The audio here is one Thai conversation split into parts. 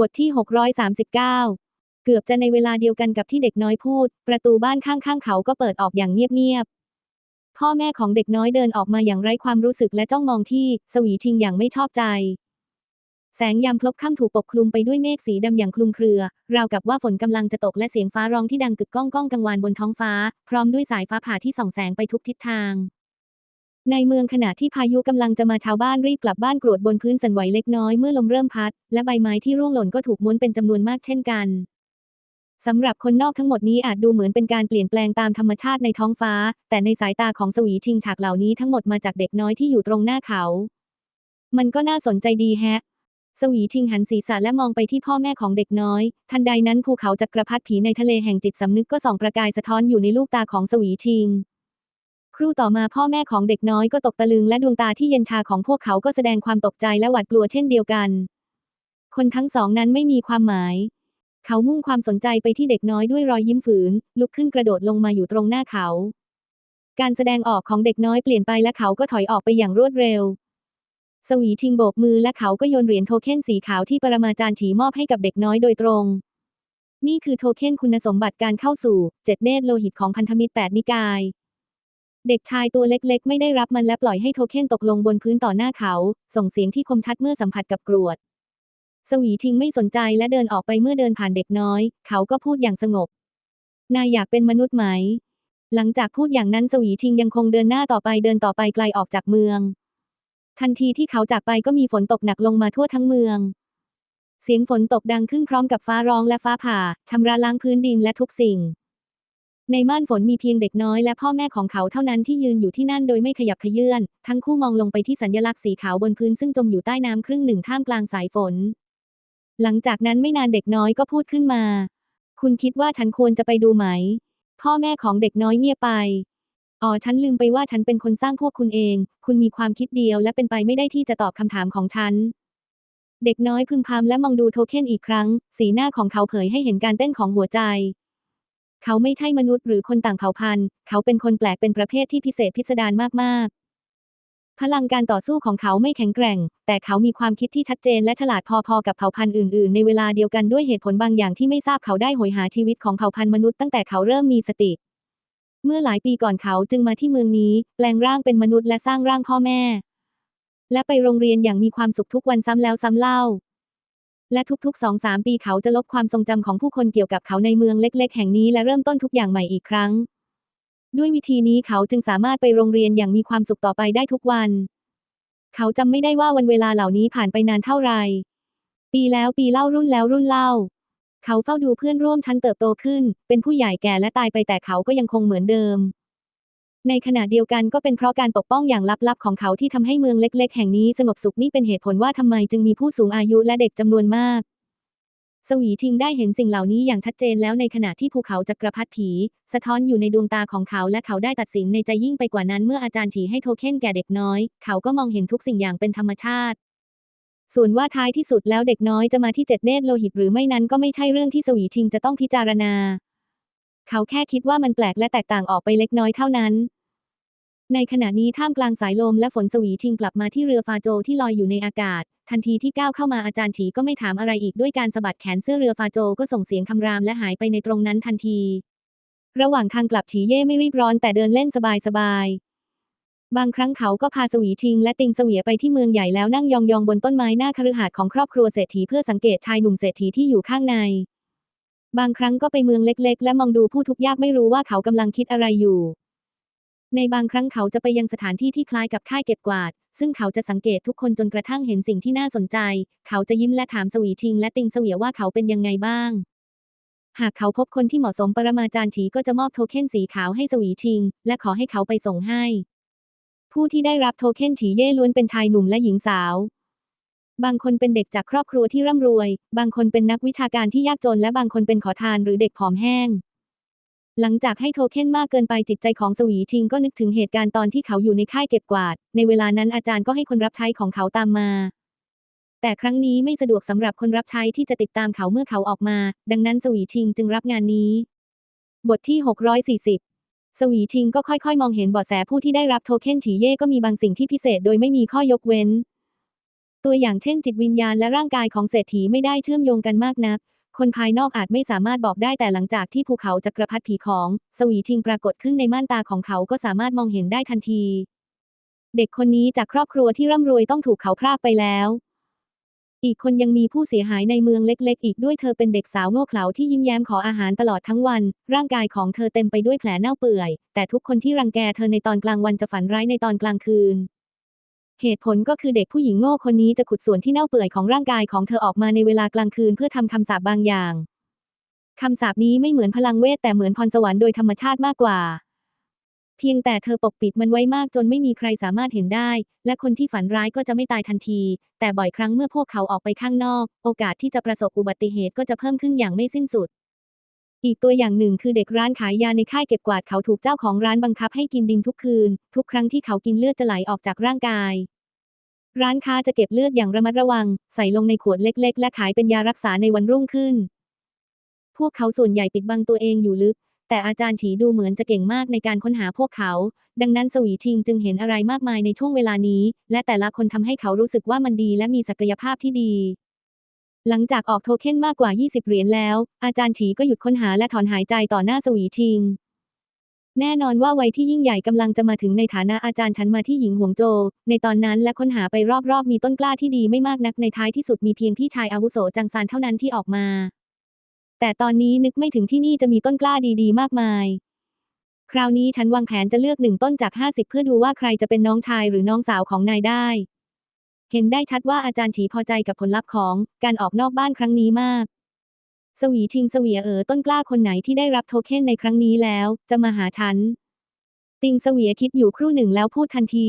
บทที่ 639 เกือบจะในเวลาเดียวกันกับที่เด็กน้อยพูด ประตูบ้านข้างๆเขาก็เปิดออกอย่างเงียบๆ พ่อแม่ของเด็กน้อยเดินออกมาอย่างไร้ความรู้สึกและจ้องมองที่สวีทิงอย่างไม่ชอบใจ แสงยามพลบค่ำถูกปกคลุมไปด้วยเมฆสีดำอย่างคลุมเครือ ราวกับว่าฝนกำลังจะตกและเสียงฟ้าร้องที่ดังกึกก้องก้องกังวานบนท้องฟ้า พร้อมด้วยสายฟ้าผ่าที่ส่องแสงไปทุกทิศทาง ในเมืองขณะที่พายุกำลังจะมาชาวบ้านรีบกลับบ้านกรวดบนพื้นสั่นไหวเล็กน้อยเมื่อลมเริ่มพัด และใบไม้ที่ร่วงหล่นก็ถูกม้วนเป็นจำนวนมากเช่นกันสำหรับคนนอกทั้งหมดนี้อาจดูเหมือนเป็นการเปลี่ยนแปลงตามธรรมชาติในท้องฟ้า แต่ในสายตาของสวีทิงฉากเหล่านี้ทั้งหมดมาจากเด็กน้อยที่อยู่ตรงหน้าเขา มันก็น่าสนใจดีแฮะ สวีทิงหันศีรษะและมองไปที่พ่อแม่ของเด็กน้อย ทันใดนั้นภูเขาจักรพรรดิผีในทะเลแห่งจิตสำนึกก็ส่องประกายสะท้อนอยู่ในลูกตาของสวีทิง ครู่ต่อมาพ่อแม่ของเด็กน้อยก็ตกตะลึงและดวงตาที่เย็นชาของพวกเขาก็แสดงความตกใจและหวาดกลัวเช่นเดียวกัน คนทั้งสองนั้นไม่มีความหมาย เขามุ่งความสนใจไปที่เด็กน้อยด้วยรอยยิ้มฝืน ลุกขึ้นกระโดดลงมาอยู่ตรงหน้าเขา การแสดงออกของเด็กน้อยเปลี่ยนไปและเขาก็ถอยออกไปอย่างรวดเร็ว สวีทิงโบกมือและเขาก็โยนเหรียญโทเค็นสีขาวที่ปรมาจารย์ฉีมอบให้กับเด็กน้อยโดยตรงนี่คือโทเค็นคุณสมบัติการเข้าสู่เจ็ดเนตรโลหิตของพันธมิตรแปดนิกาย เด็กชายตัวเล็กๆ ไม่ได้รับมันและปล่อยให้โทเค็นตกลงบนพื้นต่อหน้าเขา ส่งเสียงที่คมชัดเมื่อสัมผัสกับกรวด สวีทิงไม่สนใจและเดินออกไปเมื่อเดินผ่านเด็กน้อย เขาก็พูดอย่างสงบ นายอยากเป็นมนุษย์ไหม หลังจากพูดอย่างนั้นสวีทิงยังคงเดินหน้าต่อไปเดินต่อไปไกลออกจากเมือง ทันทีที่เขาจากไปก็มีฝนตกหนักลงมาทั่วทั้งเมือง เสียงฝนตกดังขึ้นพร้อมกับฟ้าร้องและฟ้าผ่าชำระล้างพื้นดินและทุกสิ่ง ในม่านฝนมีเพียงเด็กน้อยและพ่อแม่ของเขาเท่านั้นที่ยืนอยู่ที่นั่นโดยไม่ขยับขยื่น ทั้งคู่มองลงไปที่สัญลักษณ์สีขาวบนพื้นซึ่งจมอยู่ใต้น้ำครึ่งหนึ่งท่ามกลางสายฝน หลังจากนั้นไม่นานเด็กน้อยก็พูดขึ้นมา คุณคิดว่าฉันควรจะไปดูไหม พ่อแม่ของเด็กน้อยเงียบไป อ๋อฉันลืมไปว่าฉันเป็นคนสร้างพวกคุณเอง คุณมีความคิดเดียวและเป็นไปไม่ได้ที่จะตอบคำถามของฉันเด็กน้อยพึมพำและมองดูโทเค็นอีกครั้ง สีหน้าของเขาเผยให้เห็นการเต้นของหัวใจ เขาไม่ใช่มนุษย์หรือคนต่างเผ่าพันธุ์ เขาเป็นคนแปลกเป็นประเภทที่พิเศษพิสดารมากๆ พลังการต่อสู้ของเขาไม่แข็งแกร่ง แต่เขามีความคิดที่ชัดเจนและฉลาดพอๆกับเผ่าพันธุ์อื่นๆ ในเวลาเดียวกันด้วยเหตุผลบางอย่างที่ไม่ทราบเขาได้โหยหาชีวิตของเผ่าพันธุ์มนุษย์ตั้งแต่เขาเริ่มมีสติ เมื่อหลายปีก่อนเขาจึงมาที่เมืองนี้ แปลงร่างเป็นมนุษย์และสร้างร่างพ่อแม่ และไปโรงเรียนอย่างมีความสุขทุกวันซ้ำแล้วซ้ำเล่า และทุกๆสองสามปีเขาจะลบความทรงจำของผู้คนเกี่ยวกับเขาในเมืองเล็ก ๆ แห่งนี้และเริ่มต้นทุกอย่างใหม่อีกครั้ง ด้วยวิธีนี้เขาจึงสามารถไปโรงเรียนอย่างมีความสุขต่อไปได้ทุกวัน เขาจำไม่ได้ว่าวันเวลาเหล่านี้ผ่านไปนานเท่าไหร่ปีแล้วปีเล่ารุ่นแล้วรุ่นเล่า เขาเฝ้าดูเพื่อนร่วมชั้นเติบโตขึ้น เป็นผู้ใหญ่แก่และตายไปแต่เขาก็ยังคงเหมือนเดิม ในขณะเดียวกันก็เป็นเพราะการปกป้องอย่างลับๆของเขาที่ทำให้เมืองเล็ก ๆ แห่งนี้สงบสุขนี่เป็นเหตุผลว่าทำไมจึงมีผู้สูงอายุและเด็กจำนวนมากสวีทิงได้เห็นสิ่งเหล่านี้อย่างชัดเจนแล้วในขณะที่ภูเขาจักรพรรดิผี สะท้อนอยู่ในดวงตาของเขาและเขาได้ตัดสินในใจยิ่งไปกว่านั้นเมื่ออาจารย์ฉีให้โทเค็นแก่เด็กน้อย เขาก็มองเห็นทุกสิ่งอย่างเป็นธรรมชาติ ส่วนว่าท้ายที่สุดแล้วเด็กน้อยจะมาที่เจ็ดเนตรโลหิตหรือไม่นั้นก็ไม่ใช่เรื่องที่สวีทิงจะต้องพิจารณา เขาแค่คิดว่ามันแปลกและแตกต่างออกไปเล็กน้อยเท่านั้น ในขณะนี้ท่ามกลางสายลมและฝนสวีทิงกลับมาที่เรือฟาโจที่ลอยอยู่ในอากาศ ทันทีที่ก้าวเข้ามาอาจารย์ฉีก็ไม่ถามอะไรอีกด้วยการสะบัดแขนเสื้อเรือฟาโจก็ส่งเสียงคำรามและหายไปในตรงนั้นทันที ระหว่างทางกลับฉีเย่ไม่รีบร้อนแต่เดินเล่นสบายๆบางครั้งเขาก็พาสวีทิงและติงเสวียไปที่เมืองใหญ่แล้วนั่งยองๆบนต้นไม้หน้าคฤหาสน์ของครอบครัวเศรษฐีเพื่อสังเกตชายหนุ่มเศรษฐีที่อยู่ข้างใน บางครั้งก็ไปเมืองเล็กๆ และมองดูผู้ทุกข์ยากไม่รู้ว่าเขากำลังคิดอะไรอยู่ ในบางครั้งเขาจะไปยังสถานที่ที่คล้ายกับค่ายเก็บกวาด ซึ่งเขาจะสังเกตทุกคนจนกระทั่งเห็นสิ่งที่น่าสนใจ เขาจะยิ้มและถามสวีทิงและติงเสวียว่าเขาเป็นยังไงบ้าง หากเขาพบคนที่เหมาะสมปรมาจารย์ฉีก็จะมอบโทเค็นสีขาวให้สวีทิง และขอให้เขาไปส่งให้ ผู้ที่ได้รับโทเค็นฉีเย่ล้วนเป็นชายหนุ่มและหญิงสาว บางคนเป็นเด็กจากครอบครัวที่ร่ำรวย บางคนเป็นนักวิชาการที่ยากจน และบางคนเป็นขอทานหรือเด็กผอมแห้ง หลังจากให้โทเค็นมากเกินไปจิตใจของสวีทิงก็นึกถึงเหตุการณ์ตอนที่เขาอยู่ในค่ายเก็บกวาด ในเวลานั้นอาจารย์ก็ให้คนรับใช้ของเขาตามมา แต่ครั้งนี้ไม่สะดวกสำหรับคนรับใช้ที่จะติดตามเขาเมื่อเขาออกมา ดังนั้นสวีทิงจึงรับงานนี้ บทที่ 640 สวีทิงก็ค่อยๆ มองเห็นเบาะแสผู้ที่ได้รับโทเค็นฉีเย่ก็มีบางสิ่งที่พิเศษโดยไม่มีข้อยกเว้น ตัวอย่างเช่น จิตวิญญาณและร่างกายของเศรษฐีไม่ได้เชื่อมโยงกันมากนัก คนภายนอกอาจไม่สามารถบอกได้แต่หลังจากที่ภูเขาจักรพรรดิผีของ สวีทิงปรากฏขึ้นในม่านตาของเขาก็สามารถมองเห็นได้ทันที เด็กคนนี้จากครอบครัวที่ร่ำรวยต้องถูกเขาพรากไปแล้ว อีกคนยังมีผู้เสียหายในเมืองเล็ก ๆ อีกด้วยเธอเป็นเด็กสาวโง่เขลาที่ยิ้มแย้มขออาหารตลอดทั้งวัน ร่างกายของเธอเต็มไปด้วยแผลเน่าเปื่อย แต่ทุกคนที่รังแกเธอในตอนกลางวันจะฝันร้ายในตอนกลางคืน เหตุผลก็คือเด็กผู้หญิงโง่คนนี้จะขุดส่วนที่เน่าเปื่อยของร่างกายของเธอออกมาในเวลากลางคืนเพื่อทำคำสาปบางอย่าง คำสาปนี้ไม่เหมือนพลังเวทแต่เหมือนพรสวรรค์โดยธรรมชาติมากกว่า เพียงแต่เธอปกปิดมันไว้มากจนไม่มีใครสามารถเห็นได้ และคนที่ฝันร้ายก็จะไม่ตายทันที แต่บ่อยครั้งเมื่อพวกเขาออกไปข้างนอก โอกาสที่จะประสบอุบัติเหตุก็จะเพิ่มขึ้นอย่างไม่สิ้นสุด อีกตัวอย่างหนึ่งคือเด็กร้านขายยาในค่ายเก็บกวาดเขาถูกเจ้าของร้านบังคับให้กินดินทุกคืน ทุกครั้งที่เขากินเลือดจะไหลออกจากร่างกาย ร้านค้าจะเก็บเลือดอย่างระมัดระวัง ใส่ลงในขวดเล็ก ๆ และขายเป็นยารักษาในวันรุ่งขึ้น พวกเขาส่วนใหญ่ปิดบังตัวเองอยู่ลึก แต่อาจารย์ฉีดูเหมือนจะเก่งมากในการค้นหาพวกเขา ดังนั้นสวีทิงจึงเห็นอะไรมากมายในช่วงเวลานี้ และแต่ละคนทำให้เขารู้สึกว่ามันดีและมีศักยภาพที่ดี หลังจากออกโทเค็นมากกว่า 20 เหรียญแล้ว อาจารย์ฉีก็หยุดค้นหาและถอนหายใจต่อหน้าสวีทิง แน่นอนว่าวัยที่ยิ่งใหญ่กำลังจะมาถึงในฐานะอาจารย์ฉันมาที่หญิงหวงโจ ในตอนนั้นและค้นหาไปรอบๆ มีต้นกล้าที่ดีไม่มากนักในท้ายที่สุดมีเพียงพี่ชายอาวุโสจังซานเท่านั้นที่ออกมา แต่ตอนนี้นึกไม่ถึงที่นี่จะมีต้นกล้าดีๆ มากมาย คราวนี้ฉันวางแผนจะเลือกหนึ่งต้นจาก 50 เพื่อดูว่าใครจะเป็นน้องชายหรือน้องสาวของนายได้ เห็นได้ชัดว่าอาจารย์ฉีพอใจกับผลลัพธ์ของการออกนอกบ้านครั้งนี้มาก สวีทิงเสวียเอ๋อต้นกล้าคนไหนที่ได้รับโทเค็นในครั้งนี้แล้ว จะมาหาฉัน ติงเสวียคิดอยู่ครู่หนึ่งแล้วพูดทันที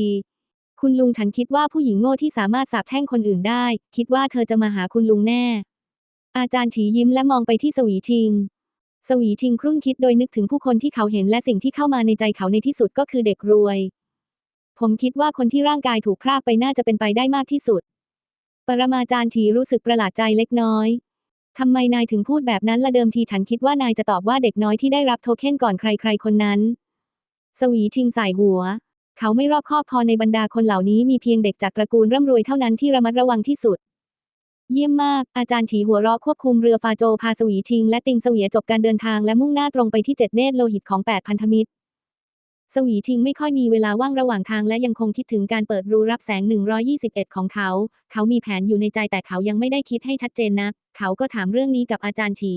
คุณลุงฉันคิดว่าผู้หญิงโง่ที่สามารถสาปแช่งคนอื่นได้ คิดว่าเธอจะมาหาคุณลุงแน่ อาจารย์ฉียิ้มและมองไปที่สวีทิงสวีทิงครุ่นคิดโดยนึกถึงผู้คนที่เขาเห็นและสิ่งที่เข้ามาในใจเขาในที่สุดก็คือเด็กรวย ผมคิดว่าคนที่ร่างกายถูกพรากไปน่าจะเป็นไปได้มากที่สุด ปรมาจารย์ฉีรู้สึกประหลาดใจเล็กน้อยทำไมนายถึงพูดแบบนั้นละเดิมทีฉันคิดว่านายจะตอบว่าเด็กน้อยที่ได้รับโทเค็นก่อนใครๆคนนั้น สวีทิงใส่หัว เขาไม่รอบคอบพอในบรรดาคนเหล่านี้มีเพียงเด็กจากตระกูลร่ำรวยเท่านั้นที่ระมัดระวังที่สุด เยี่ยมมาก อาจารย์ฉีหัวเราะควบคุมเรือฟาโจพาสวีทิง และติงเสวียจบการเดินทางและมุ่งหน้าตรงไปที่เจ็ดเนตรโลหิตของแปดพันธมิตร สวีทิงไม่ค่อยมีเวลาว่างระหว่างทางและยังคงคิดถึงการเปิดรูรับแสง 121 ของเขา เขามีแผนอยู่ในใจแต่เขายังไม่ได้คิดให้ชัดเจนนะเขาก็ถามเรื่องนี้กับอาจารย์ฉี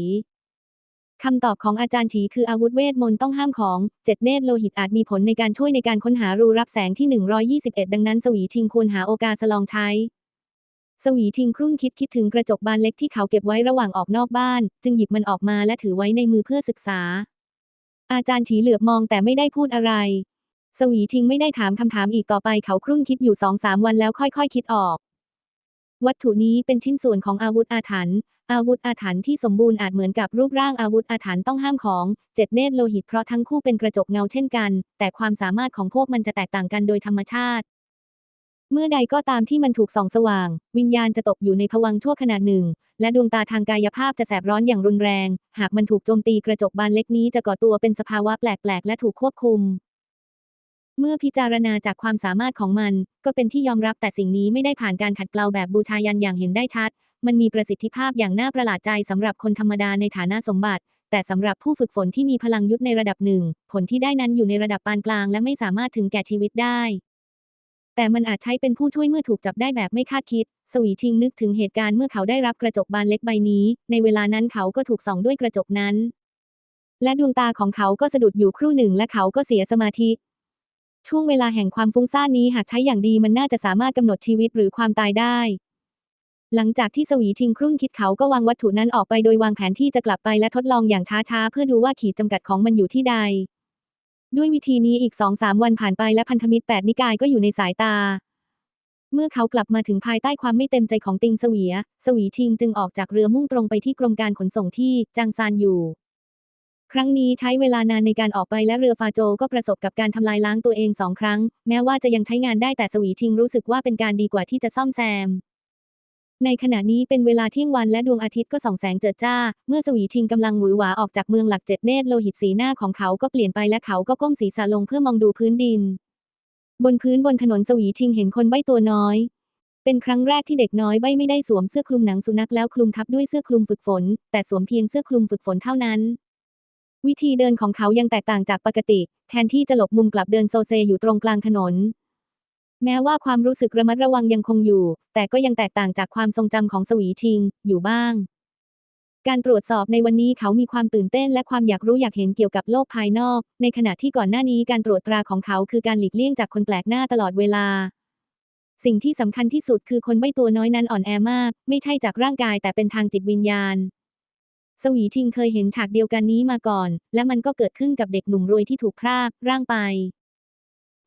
คำตอบของอาจารย์ฉีคืออาวุธเวทมนต์ต้องห้ามของเจ็ดเนตรโลหิตอาจมีผลในการช่วยในการค้นหารูรับแสงที่ 121 ดังนั้นสวีทิงควรหาโอกาสลองใช้ สวีทิงครุ่นคิดคิดถึงกระจกบานเล็กที่เขาเก็บไว้ระหว่างออกนอกบ้าน จึงหยิบมันออกมาและถือไว้ในมือเพื่อศึกษา อาจารย์ฉีเหลือบมองแต่ไม่ได้พูดอะไร สวีทิงไม่ได้ถามคำถามอีกต่อไปเขาครุ่นคิดอยู่สองสามวันแล้วค่อยๆคิดออก วัตถุนี้เป็นชิ้นส่วนของอาวุธอาถรรพ์อาวุธอาถรรพ์ที่สมบูรณ์อาจเหมือนกับรูปร่างอาวุธอาถรรพ์ต้องห้ามของเจ็ดเนตรโลหิตเพราะทั้งคู่เป็นกระจกเงาเช่นกัน แต่ความสามารถของพวกมันจะแตกต่างกันโดยธรรมชาติ เมื่อใดก็ตามที่มันถูกส่องสว่าง วิญญาณจะตกอยู่ในภวังค์ชั่วขณะหนึ่ง และดวงตาทางกายภาพจะแสบร้อนอย่างรุนแรง หากมันถูกโจมตีกระจกบานเล็กนี้จะก่อตัวเป็นสภาวะแปลกๆ และถูกควบคุม เมื่อพิจารณาจากความสามารถของมัน ก็เป็นที่ยอมรับแต่สิ่งนี้ไม่ได้ผ่านการขัดเกลาแบบบูชายันอย่างเห็นได้ชัด มันมีประสิทธิภาพอย่างน่าประหลาดใจสำหรับคนธรรมดาในฐานะสมบัติแต่สำหรับผู้ฝึกฝนที่มีพลังยุทธในระดับหนึ่ง ผลที่ได้นั้นอยู่ในระดับปานกลาง และไม่สามารถถึงแก่ชีวิตได้ แต่มันอาจใช้เป็นผู้ช่วยเมื่อถูกจับได้แบบไม่คาดคิด สวีทิงนึกถึงเหตุการณ์เมื่อเขาได้รับกระจกบานเล็กใบนี้ ในเวลานั้นเขาก็ถูกส่องด้วยกระจกนั้น และดวงตาของเขาก็สะดุดอยู่ครู่หนึ่งและเขาก็เสียสมาธิ ช่วงเวลาแห่งความฟุ้งซ่านนี้หากใช้อย่างดีมันน่าจะสามารถกำหนดชีวิตหรือความตายได้ หลังจากที่สวีทิงครุ่นคิดเขาก็วางวัตถุนั้นออกไปโดยวางแผนที่จะกลับไปและทดลองอย่างช้าๆเพื่อดูว่าขีดจำกัดของมันอยู่ที่ใด ด้วยวิธีนี้อีกสองสามวันผ่านไปและพันธมิตรแปดนิกายก็อยู่ในสายตา เมื่อเขากลับมาถึงภายใต้ความไม่เต็มใจของติงเสวีย สวีทิงจึงออกจากเรือมุ่งตรงไปที่กรมการขนส่งที่จางซานอยู่ ครั้งนี้ใช้เวลานานในการออกไปและเรือฟาโจก็ประสบกับการทำลายล้างตัวเองสองครั้ง แม้ว่าจะยังใช้งานได้แต่สวีทิงรู้สึกว่าเป็นการดีกว่าที่จะซ่อมแซม ในขณะนี้เป็นเวลาเที่ยงวันและดวงอาทิตย์ก็ส่องแสงเจิดจ้า เมื่อสวีทิงกำลังหวือหวาออกจากเมืองหลักเจ็ดเนตรโลหิตสีหน้าของเขาก็เปลี่ยนไปและเขาก็ก้มศีรษะลงเพื่อมองดูพื้นดิน บนพื้นบนถนนสวีทิงเห็นคนใบ้ตัวน้อย เป็นครั้งแรกที่เด็กน้อยใบไม่ได้สวมเสื้อคลุมหนังสุนัขแล้วคลุมทับด้วยเสื้อคลุมฝึกฝน แต่สวมเพียงเสื้อคลุมฝึกฝนเท่านั้น วิธีเดินของเขายังแตกต่างจากปกติ แทนที่จะหลบมุมกลับเดินโซเซอยู่ตรงกลางถนน แม้ว่าความรู้สึกระมัดระวังยังคงอยู่ แต่ก็ยังแตกต่างจากความทรงจำของสวีทิง อยู่บ้าง การตรวจสอบในวันนี้เขามีความตื่นเต้นและความอยากรู้อยากเห็นเกี่ยวกับโลกภายนอก ในขณะที่ก่อนหน้านี้การตรวจตราของเขาคือการหลีกเลี่ยงจากคนแปลกหน้าตลอดเวลา สิ่งที่สำคัญที่สุดคือคนไม่ตัวน้อยนั้นอ่อนแอมาก ไม่ใช่จากร่างกายแต่เป็นทางจิตวิญญาณสวีทิงเคยเห็นฉากเดียวกันนี้มาก่อน และมันก็เกิดขึ้นกับเด็กหนุ่มรวยที่ถูกพรากร่างไป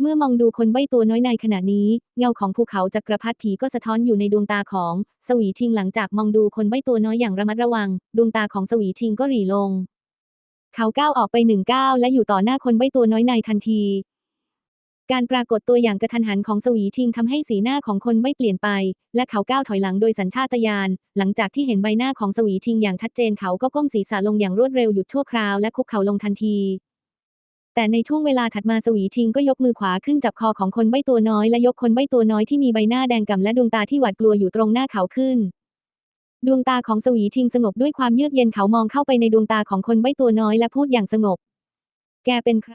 เมื่อมองดูคนใบ้ตัวน้อยในขณะนี้ เงาของภูเขาจักรพรรดิผีก็สะท้อนอยู่ในดวงตาของ สวีทิงหลังจากมองดูคนใบ้ตัวน้อยอย่างระมัดระวัง ดวงตาของสวีทิงก็หรี่ลง เขาก้าวออกไปหนึ่งก้าวและอยู่ต่อหน้าคนใบ้ตัวน้อยในทันที การปรากฏตัวอย่างกระทันหันของสวีทิงทำให้สีหน้าของคนไม่เปลี่ยนไป และเขาก้าวถอยหลังโดยสัญชาตญาณหลังจากที่เห็นใบหน้าของสวีทิงอย่างชัดเจนเขาก็ก้มศีรษะลงอย่างรวดเร็วหยุดชั่วคราวและคุกเข่าลงทันที แต่ในช่วงเวลาถัดมาสวีทิงก็ยกมือขวาขึ้นจับคอของคนใบ้ตัวน้อยและยกคนใบ้ตัวน้อยที่มีใบหน้าแดงก่ำและดวงตาที่หวาดกลัวอยู่ตรงหน้าเขาขึ้น ดวงตาของสวีทิงสงบด้วยความเยือกเย็นเขามองเข้าไปในดวงตาของคนใบ้ตัวน้อยและพูดอย่างสงบ แกเป็นใคร